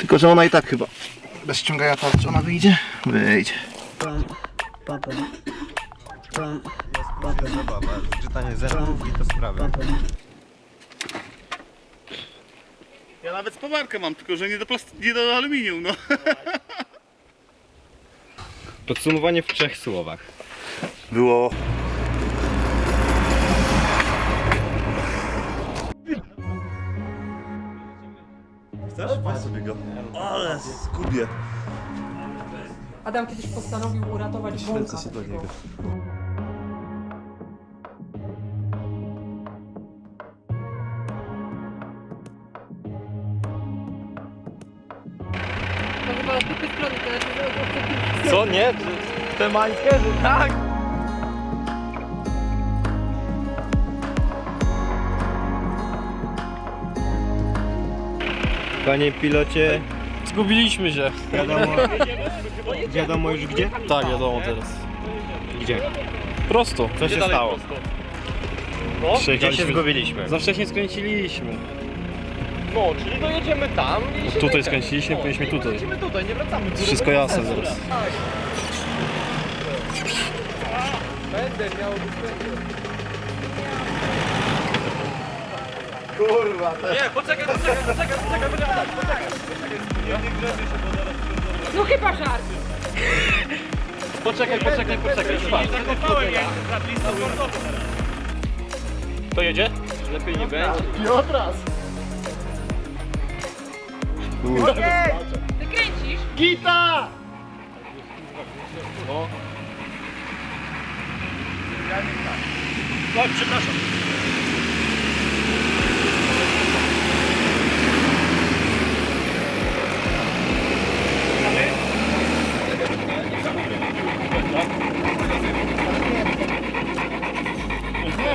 Tylko, że ona i tak chyba bez ściągania tarczy ona wyjdzie? Wyjdzie. Czytanie zębów i to sprawia. Ja nawet spawarkę mam, tylko że nie do, plast- nie do aluminium, no. Podsumowanie w trzech słowach. Było Chcesz? Weź sobie go. Ale skubię. Adam kiedyś postanowił uratować bąka. się do niego. To chyba z dupy strony, to znaczy, że od od- Co, nie? Te mańskie, że tak? Panie pilocie, Zgubiliśmy się. wiadomo, wiadomo już gdzie? Tak, wiadomo teraz. Gdzie? Prosto. Co się stało? Gdzie się zgubiliśmy? Za wcześnie skręciliśmy. No, czyli dojedziemy tam i się Tutaj skręciliśmy, powinniśmy tutaj. Tutaj, nie wracamy. Wszystko jasne zaraz. Będę miał Nie, poczekaj, poczekaj, poczekaj, poczekaj, tak, poczekaj. No chyba żart. Poczekaj, poczekaj, poczekaj. Zakopałem ja. To jedzie? Lepiej nie będzie. Ty kręcisz? No, przepraszam.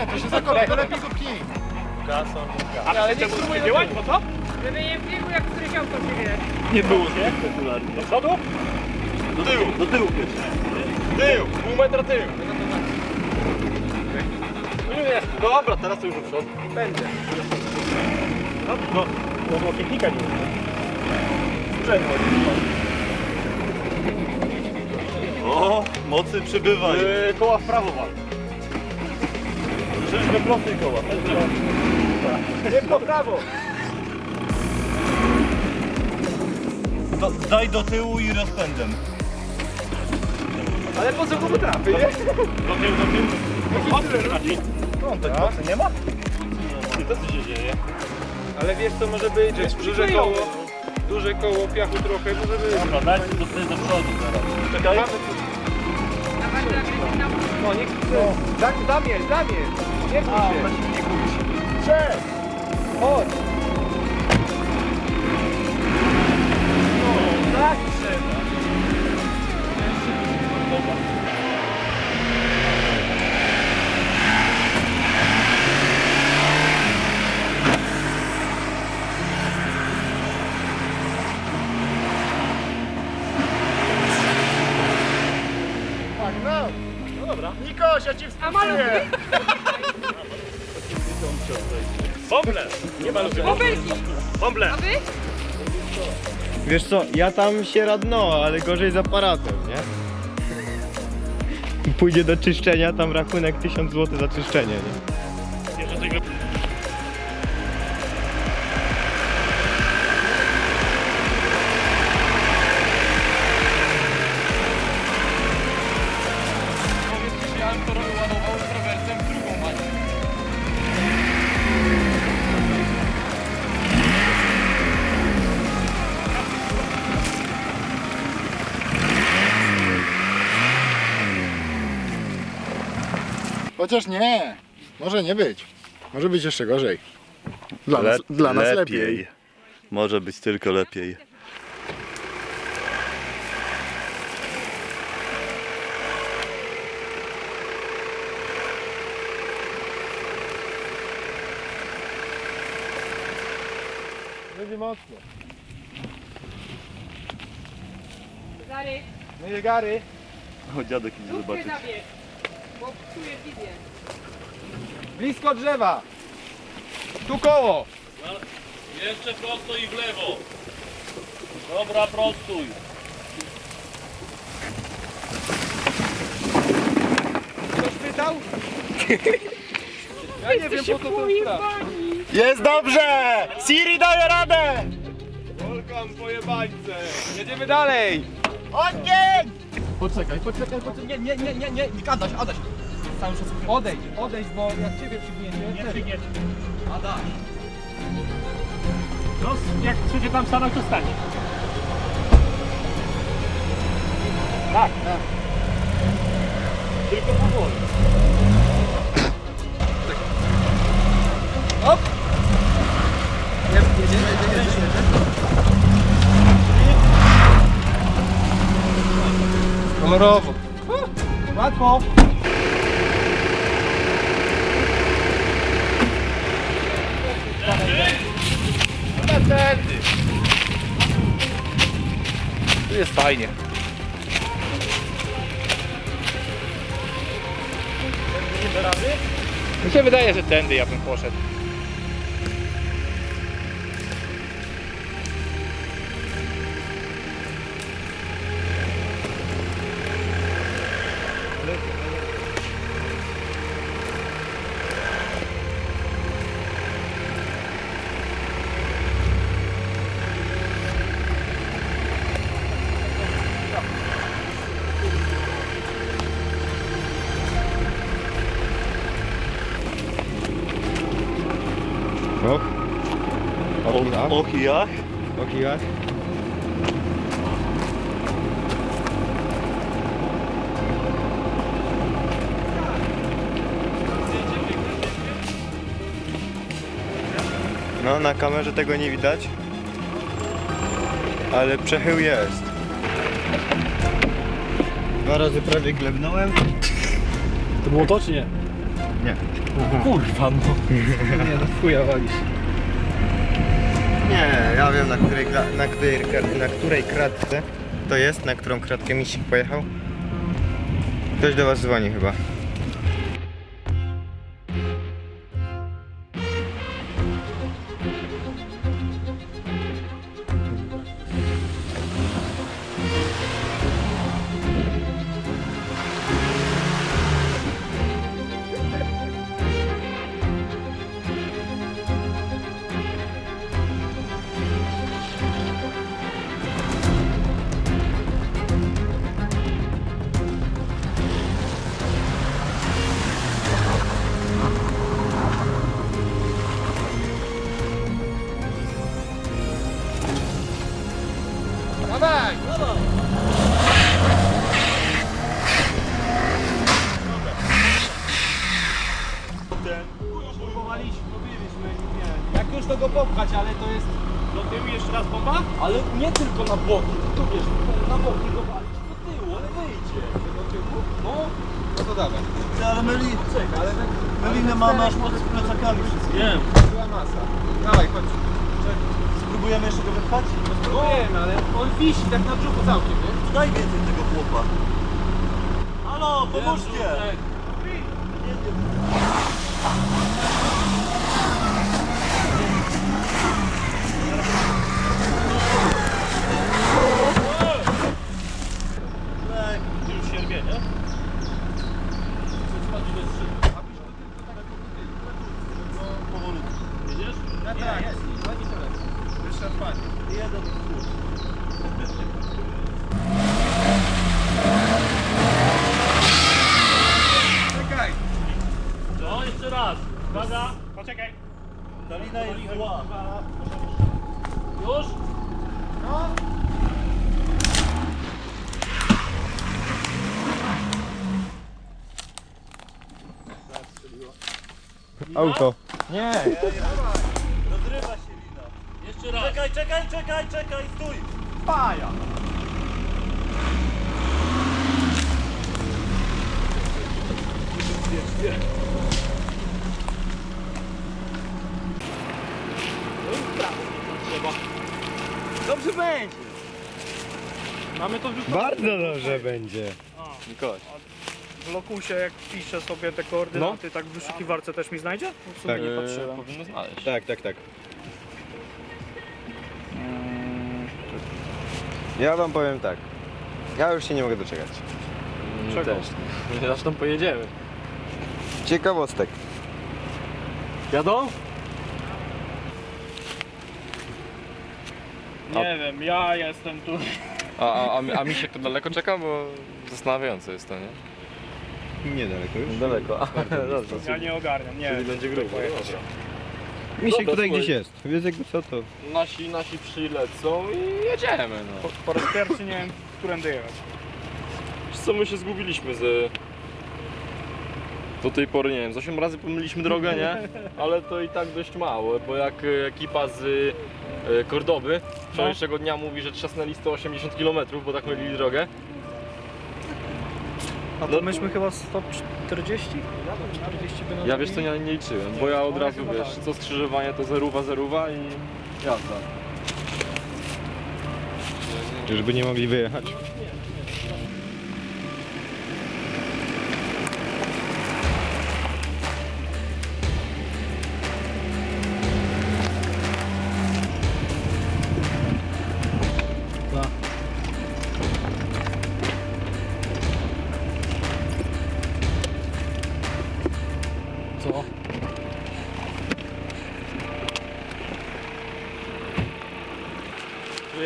Nie, to się zakopie, to lepiej go pnij. Ale nie spróbuj działać, po co? Żeby nie biegł jak strysiałko ciebie. Nie było, nie? Do przodu? Do tyłu. Do tyłu Tył, pół metra tył. No nie, dobra, teraz to już do przodu. Będzie. No, no, no, no technika nie Sprzęt O, mocy przybywa. Yy, koła w prawo wal. Żeśmy proty koła. Nie po prawo. Daj do tyłu i rozpędem. Ale po co go trafi, nie? Do tyłu, do tyłu. Ostry raczej. Prątek mocy nie ma? Co tu się dzieje? Ale wiesz co może być? Duże koło. Duże koło piachu trochę może być. Dobra, daj do, do przodu teraz. Czekaj. Dawaj, dawaj, na No niech. No. Zamierz, zamierz. Nie bój się. Nie bój się. Cześć. Chodź. Wiesz co, ja tam się radno, ale gorzej z aparatem, nie? Pójdzie do czyszczenia, tam rachunek 1000 zł za czyszczenie, nie? Powiedzcie, że to Chociaż nie, może nie być. Może być jeszcze gorzej. Dla, nas, dla nas lepiej. Może być tylko lepiej. Będzie mocno. Zary, No i gary. O, dziadek idzie dupy zobaczyć. zabierz. Bo psuje wizję. Blisko drzewa. Tu koło. Jeszcze prosto i w lewo. Dobra, prostuj. Ja nie wiem po co to jest. Jest dobrze! Siri daje radę! Volkan twoje bańce. Jedziemy dalej. Ogień! Poczekaj, poczekaj, poczekaj. Nie, nie, nie, nie, nie, nie Adaś, Adaś. Cały czas Odejdź, odejdź, bo jak ciebie przygniecie... Nie przygniecie. Adaś. No, jak będzie tam stanąć, to stanie. Tak, tak. Tylko powoli. Kolorowo. Łatwo. Tu jest fajnie. Mi się wydaje, że tędy ja bym poszedł. O kijach. O kijach. O kijach. No, na kamerze tego nie widać. Ale przechył jest. Dwa razy prawie glebnąłem. To było to czy nie? Nie. Kurwa no. Nie, no chuja walisz. Nie, ja wiem na której, na której, na której kratce to jest, na którą kratkę misik pojechał. Ktoś do was dzwoni chyba. To jest... Do tyłu jeszcze raz bomba? Ale nie tylko na boki, tylko wiesz, na boki go walić do tyłu, ale wyjdzie. Do tyłu? No, no to dawaj. Ale Meli, Czekaj, ale tak... Melinę ma masz pod plecakami wszystkie. Wiem. Była masa. Dawaj, chodź. Spróbujemy jeszcze go wypchać? Spróbujemy, ale on wisi tak na brzuchu całkiem, nie? Daj więcej tego chłopa. Halo, pomóżcie! Już się rwie, nie? Jedziesz? Tak, tak. Jest. Ładnie to leci. Wyższa trwanie. Jeden wchód. Czekaj. No, jeszcze raz. Uwaga. Poczekaj. Ta lina jest zła. Już? No. Auto. Nie. Rozrywa się lina. Jeszcze raz. Czekaj, czekaj, czekaj, czekaj, stój! Paja. Dobrze będzie. Mamy to już Bardzo dobrze będzie. Mikołaj. w lokusie, jak piszę sobie te koordynaty, tak w wyszukiwarce też mi znajdzie? W sumie Tak. nie patrzyłem. Powinno znaleźć. Tak, tak, tak. Ja wam powiem tak. Ja już się nie mogę doczekać. Czego? Zresztą pojedziemy. Ciekawostek. Jadą? Nie wiem, ja jestem tu. A, a, a, a Misiek to daleko czeka, bo zastanawiające jest to, nie? Niedaleko już. Daleko. Dobrze. Ja nie ogarniam, nie Czyli wiem. będzie grubo. Misiek Dobra, tutaj słuchaj. gdzieś jest. Więc jakby co to. Nasi, nasi przylecą i jedziemy, no. Po, po raz pierwszy nie wiem, którędy jechać. Wiesz co, my się zgubiliśmy z... Do tej pory, nie wiem, z 8 razy pomyliliśmy drogę, nie? Ale to i tak dość mało, bo jak e, ekipa z Kordoby wczorajszego dnia mówi, że trzasnęli 180 km, bo tak mylili drogę. A to myśmy chyba 140? 40 by nam Ja wiesz co, ja nie liczyłem, bo ja od razu, wiesz, co skrzyżowanie to zeruwa, zeruwa i jazda. Żeby nie mogli wyjechać.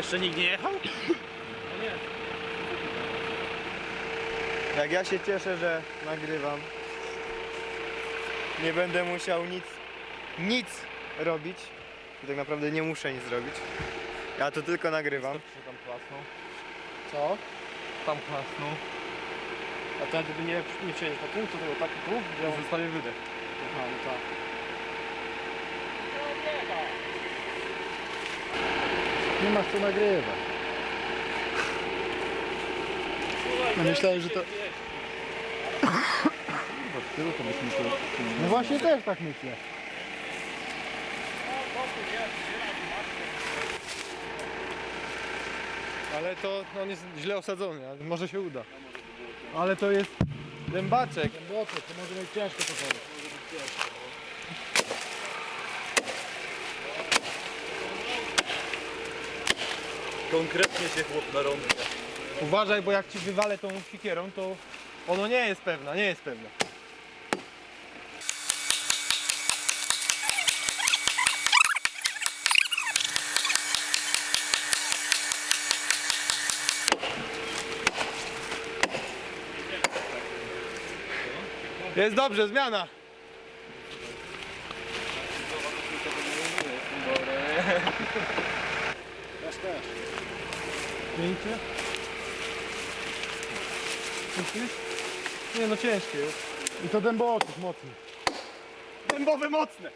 Jeszcze nikt nie jechał? Jak ja się cieszę, że nagrywam. Nie będę musiał nic, nic robić. Tak naprawdę nie muszę nic robić. Ja to tylko nagrywam. Tam klasnął, Co? tam klasnął. A ten gdyby nie, nie przejść po tym, to było tak tu? Gdzie on... Zostaje wydech. Aha, no tak. Nie ma co nagrywać. No myślałem, że to... No właśnie też tak myślę. Ale to on jest źle osadzony, ale może się uda. Ale to jest dębaczek. Dębaczek, to może być ciężko to Konkretnie się chłop narąbia. Uważaj, bo jak ci wywalę tą sikierą, to ono nie jest pewna, nie jest pewna. Jest dobrze, zmiana. Pięcie? Myślisz? Nie no ciężkie jest. I to dęboczek mocny. Dębowe mocne.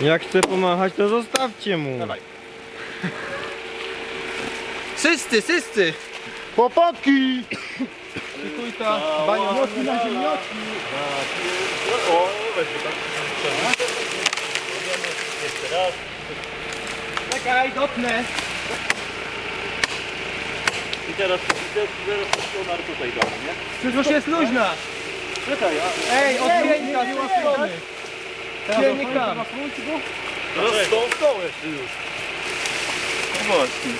Jak chce pomachać, to zostawcie mu. Wszyscy, wszyscy! Chłopaki! Kujta, bania. Mocki na ziemniaki! Czekaj, dotnę. I teraz, teraz stacjonar tutaj dam, nie? Przecież jest luźna. Czekaj, a Ej, odpięta z tej strony. Silnik tam. teraz tą stołek już. No właśnie.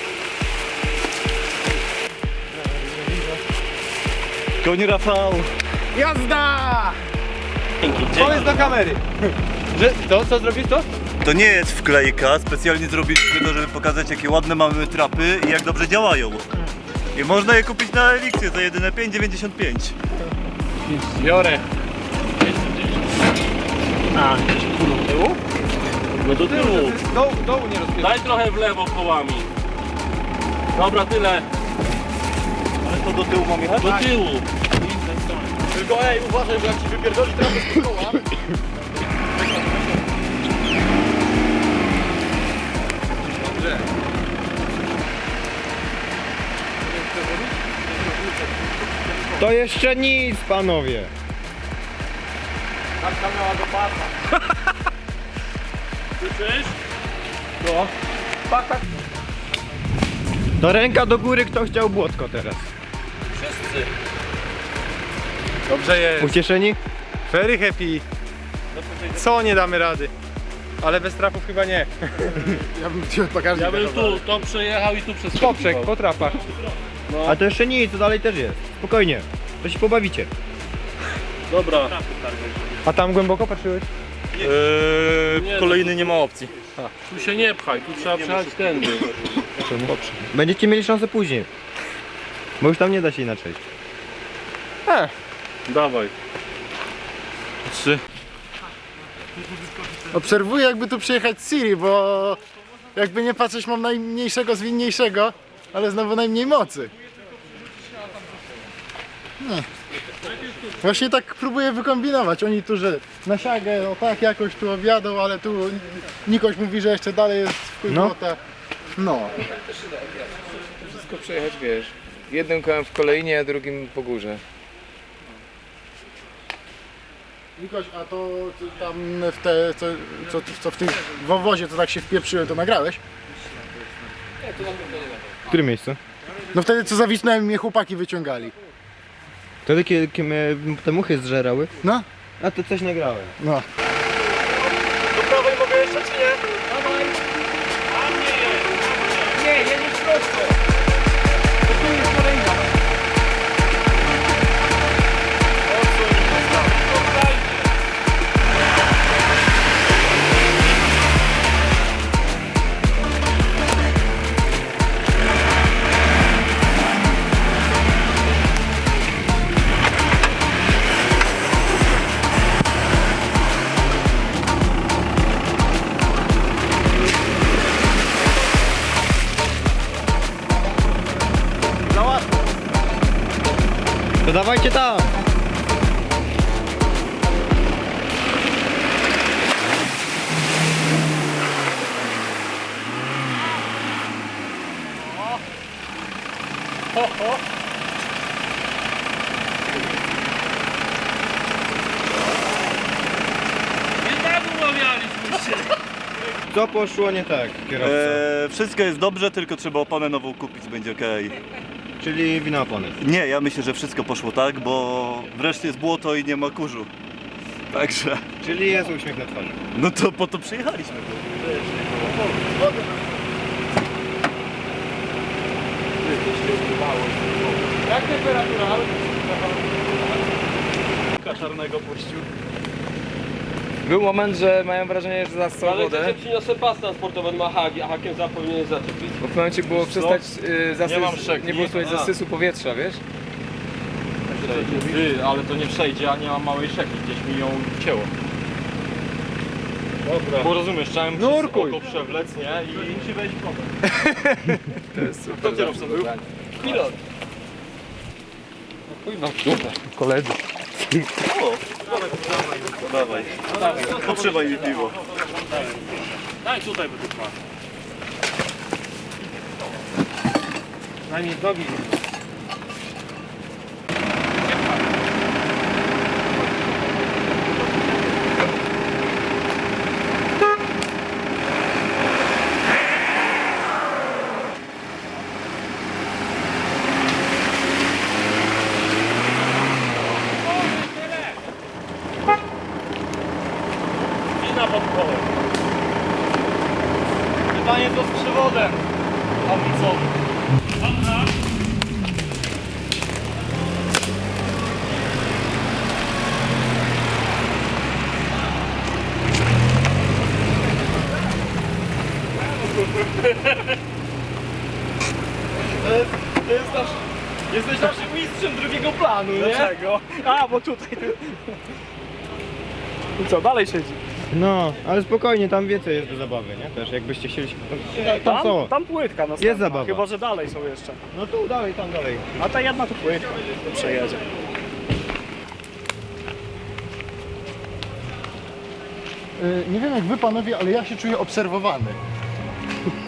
Koń Rafał. Jazda! Powiedz do kamery. Że, to, co zrobisz to? To nie jest wklejka, specjalnie zrobiliśmy to, żeby pokazać jakie ładne mamy trapy i jak dobrze działają. I można je kupić na Elixie za jedyne 5,95. Biorę. A, kurwa do tyłu? No do tyłu. Dołu, dołu nie rozpierdol. Daj trochę w lewo kołami. Dobra, tyle. Ale to do tyłu mam jechać? Do tyłu. Tylko ej, uważaj, bo jak ci wypierdoli trapę z koła. To jeszcze nic, panowie. Tak miała do pasa. Słyszysz? To ręka do góry, kto chciał błotko teraz. Wszyscy. Dobrze jest. Ucieszeni? Very happy. Co nie damy rady? Ale bez trapów chyba nie. Ja bym chciał pokazać. Ja bym tu, to przejechał i tu przez Poprzek, po trapach. A to jeszcze nic, to dalej też jest. Spokojnie. To się pobawicie. Dobra. A tam głęboko patrzyłeś? Eee, kolejny nie ma opcji. Tu się nie pchaj, tu trzeba przejechać tędy. Będziecie mieli szansę później. Bo już tam nie da się inaczej. Dawaj. Trzy. Obserwuję jakby tu przyjechać z Siri, bo jakby nie patrzeć mam najmniejszego zwinniejszego, ale znowu najmniej mocy. Nie. Właśnie tak próbuję wykombinować. Oni tu, że na siagę, o tak jakoś tu objadą, ale tu Nikoś mówi, że jeszcze dalej jest wpływ No. no. No. Wszystko przejechać, wiesz, jednym kołem w kolejnie, a drugim po górze. Nikoś, a to co tam w te, co, co, co w tym wąwozie, to tak się wpieprzyłem, to nagrałeś? W którym miejscu? No wtedy co zawisnąłem mnie chłopaki wyciągali. To takie, takie mnie te muchy zżerały. No. A to coś nagrałem. No. Co poszło nie tak, kierowca? Eee, wszystko jest dobrze, tylko trzeba oponę nową kupić, będzie okej. Czyli wina opony. Nie, ja myślę, że wszystko poszło tak, bo wreszcie jest błoto i nie ma kurzu. Także, Czyli jest uśmiech na twarzy. no to po to przyjechaliśmy. Jak temperatura? czarnego puścił. Był moment, że mają wrażenie, że zasał Ale wodę, jak przyniosę pas transportowy, ma haki, a hakiem za powinien zaczepić. bo w pewnym momencie było przestać y, zasys, Nie mam szeki. nie było słychać A. zasysu powietrza, wiesz? Ty, ale to nie przejdzie, a nie mam małej szeki, gdzieś mi ją wcięło. Dobra. Bo rozumiesz, chciałem Nurkuj. przez oko przewlec, nie? I Musi wejść wodę. To jest super. Kto kierowca był? Pilot. Koledzy. Dawaj, potrzymaj mi piwo. Daj tutaj, by tu ma. Najmniej nogi. I na podkołem. Pytanie co z przewodem hamulcowym. To jest, to jest nasz, jesteś naszym mistrzem drugiego planu, nie? Dlaczego? A, bo tutaj. I co, dalej siedzi? No, ale spokojnie, tam więcej jest do zabawy, nie? Też jakbyście chcieli się... Tam, tam są. tam płytka następna. Jest zabawa. Chyba, że dalej są jeszcze. No tu dalej, tam dalej. A ta jedna to płytka. Przejedzie. Y, Nie wiem jak wy panowie, ale ja się czuję obserwowany.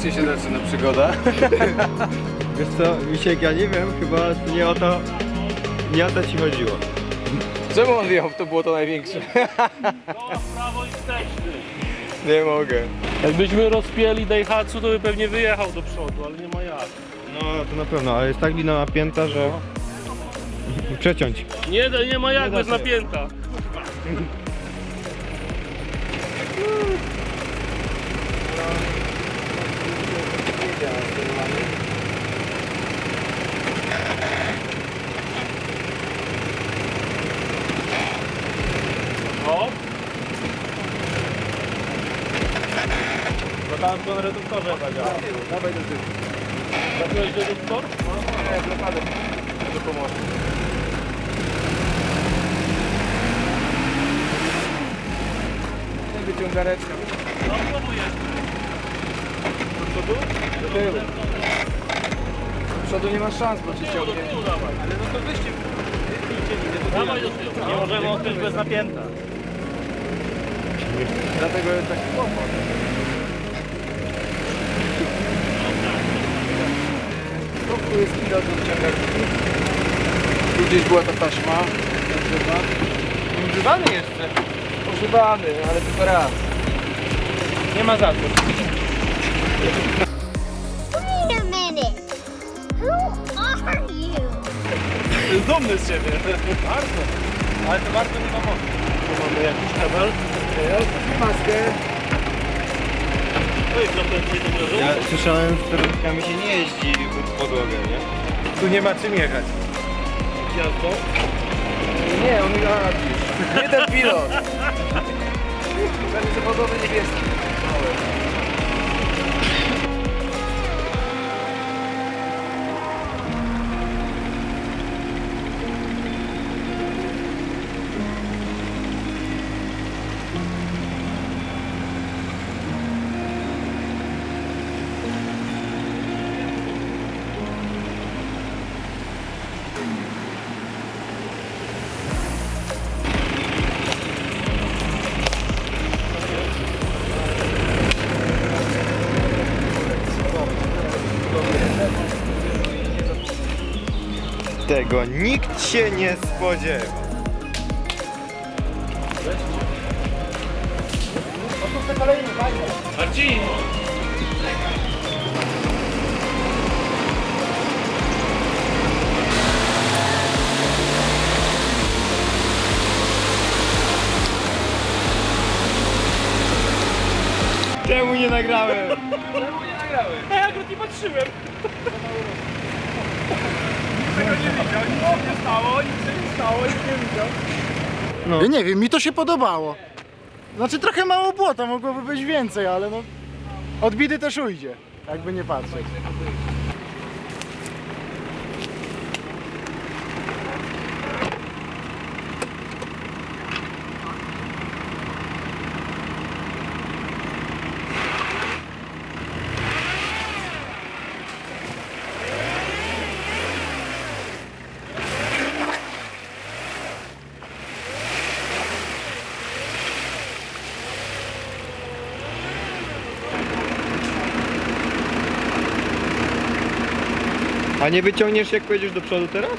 fantastycznie się zaczyna przygoda. Wiesz co, Misiek, ja nie wiem, chyba nie o to, nie o to ci chodziło. Czemu on wjechał to było to największe? Prawo i wsteczny. Nie mogę. Jakbyśmy rozpięli Daihatsu, to by pewnie wyjechał do przodu, ale nie ma jak. No to na pewno, ale jest tak lina napięta, że... Przeciąć. Nie, da- nie ma jak, bez napięta. No. Bo tam po reduktorze zadziała. Dawaj do tyłu. Trafiłeś reduktor? Nie, blokadę. To pomoże. Wyciągareczka. No, próbuję. Do tyłu. Do przodu nie ma szans, bo cię Do ciągnie. Ale no to wyście. Dawaj do tyłu. Nie możemy odkryć bez napięta. Dlatego jest taki kłopot. Tu jest pilot do wyciągarki. Tu gdzieś była ta taśma. Używany jeszcze. Używany, ale tylko raz. Nie ma za co. Wait a minute. Who are you? Jest dumny z siebie. Bardzo. Ale to bardzo nie ma mocy. Tu mamy jakiś kabel. Maskę. Ja słyszałem, że sterownikami się nie jeździ pod podłogę, nie? Tu nie ma czym jechać. Gwiazdą. Nie, on gra Nie ten pilot. Ten zawodowy niebieski. Tego nikt się nie spodziewa. Marcin! Czemu nie nagrałem? A ja akurat nie patrzyłem. Ja nie wiem, mi to się podobało. Znaczy trochę mało błota, mogłoby być więcej, ale no... Od bidy też ujdzie, jakby nie patrzeć. Nie wyciągniesz jak pojedziesz do przodu teraz?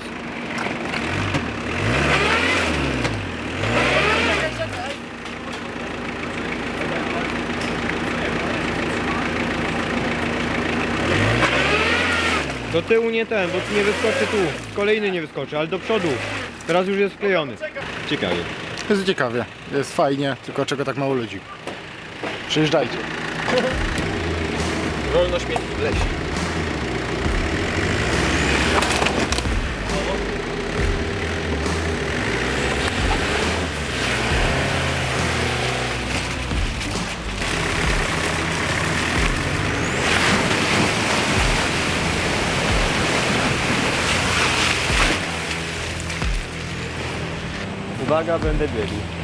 Do tyłu nie ten, bo nie wyskoczy tu. Kolejny nie wyskoczy, ale do przodu. Teraz już jest wklejony. Ciekawie. Jest ciekawie, jest fajnie, tylko czego tak mało ludzi. Przyjeżdżajcie. Wolno śmieci w lesie. Uwaga, będę biegł.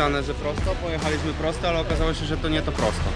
Napisane, że prosto, pojechaliśmy prosto, ale okazało się, że to nie to prosto.